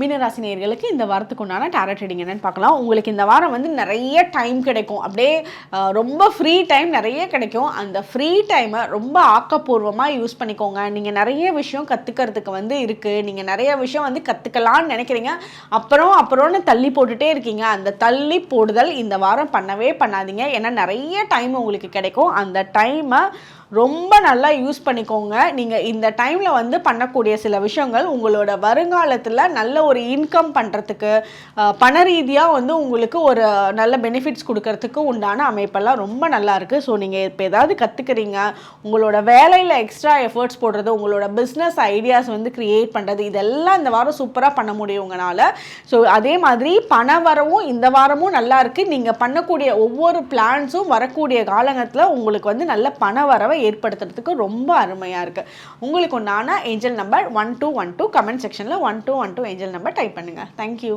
மீனராசினியர்களுக்கு இந்த வாரத்துக்கு உண்டான டேரட் ரீடிங் என்னன்னு பார்க்கலாம். உங்களுக்கு இந்த வாரம் வந்து நிறைய டைம் கிடைக்கும். அப்படியே ரொம்ப ஃப்ரீ டைம் நிறைய கிடைக்கும். அந்த ஃப்ரீ டைமை ரொம்ப ஆக்கப்பூர்வமாக யூஸ் பண்ணிக்கோங்க. நீங்கள் நிறைய விஷயம் கற்றுக்கிறதுக்கு வந்து இருக்குது நீங்கள் நிறைய விஷயம் வந்து கற்றுக்கலான்னு நினைக்கிறீங்க. அப்புறம் அப்புறம்னு தள்ளி போட்டுட்டே இருக்கீங்க. அந்த தள்ளி போடுதல் இந்த வாரம் பண்ணவே பண்ணாதீங்க. ஏன்னா நிறைய டைம் உங்களுக்கு கிடைக்கும். அந்த டைமை ரொம்ப நல்லா யூஸ் பண்ணிக்கோங்க. நீங்கள் இந்த டைமில் வந்து பண்ணக்கூடிய சில விஷயங்கள் உங்களோட வருங்காலத்தில் நல்ல ஒரு இன்கம் பண்ணுறதுக்கு பண ரீதியாக வந்து உங்களுக்கு ஒரு நல்ல பெனிஃபிட்ஸ் கொடுக்கறதுக்கு உண்டான அமைப்பெல்லாம் ரொம்ப நல்லா இருக்குது ஸோ நீங்கள் இப்போ ஏதாவது கற்றுக்குறீங்க உங்களோட வேலையில் எக்ஸ்ட்ரா எஃபர்ட்ஸ் போடுறது உங்களோட பிஸ்னஸ் ஐடியாஸ் வந்து க்ரியேட் பண்ணுறது இதெல்லாம் இந்த வாரம் சூப்பராக பண்ண முடியும் உங்களால். ஸோ அதே மாதிரி பண வரவும் இந்த வாரமும் நல்லா இருக்குது நீங்கள் பண்ணக்கூடிய ஒவ்வொரு பிளான்ஸும் வரக்கூடிய காலகட்டத்தில் உங்களுக்கு வந்து நல்ல பண வரவை ஏற்படுத்துறதுக்கு ரொம்ப அருமையாக இருக்குது உங்களுக்கு உண்டான angel number one two one two comment செக்ஷனில் one two one two angel number type பண்ணுங்கள் தேங்க்யூ